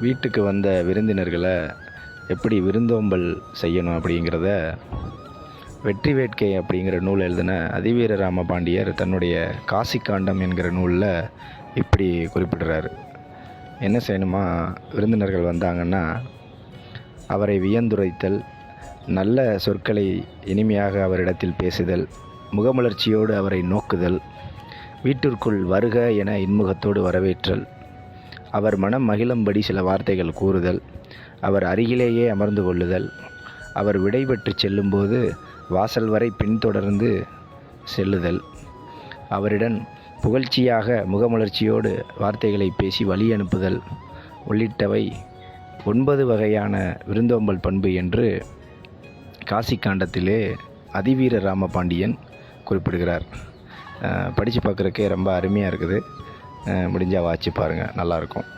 வீட்டுக்கு வந்த விருந்தினர்களை எப்படி விருந்தோம்பல் செய்யணும் அப்படிங்கிறத வெற்றி வேட்கை அப்படிங்கிற நூல் எழுதின அதிவீர ராமபாண்டியர் தன்னுடைய காசிக்காண்டம் என்கிற நூலில் இப்படி குறிப்பிடுறாரு. என்ன செய்யணுமா? விருந்தினர்கள் வந்தாங்கன்னா அவரை வியந்துரைத்தல் நல்ல சொற்களை இனிமையாக அவரிடத்தில் பேசுதல் முகமலர்ச்சியோடு அவரை நோக்குதல் வீட்டிற்குள் வருக என இன்முகத்தோடு வரவேற்றல் அவர் மனம் மகிழும்படி சில வார்த்தைகள் கூறுதல் அவர் அருகிலேயே அமர்ந்து கொள்ளுதல் அவர் விடைபெற்று செல்லும்போது வாசல் வரை பின்தொடர்ந்து செல்லுதல். அவரிடம் புகழ்ச்சியாக முகமலர்ச்சியோடு வார்த்தைகளை பேசி வழி அனுப்புதல் உள்ளிட்டவை ஒன்பது வகையான விருந்தோம்பல் பண்பு என்று காசிக்காண்டத்திலே அதிவீர ராமபாண்டியன் குறிப்பிடுகிறார். படித்து பார்க்குறக்கே ரொம்ப அருமையாக இருக்குது. முடிஞ்சால் வாட்சி பாருங்கள் நல்லாயிருக்கும்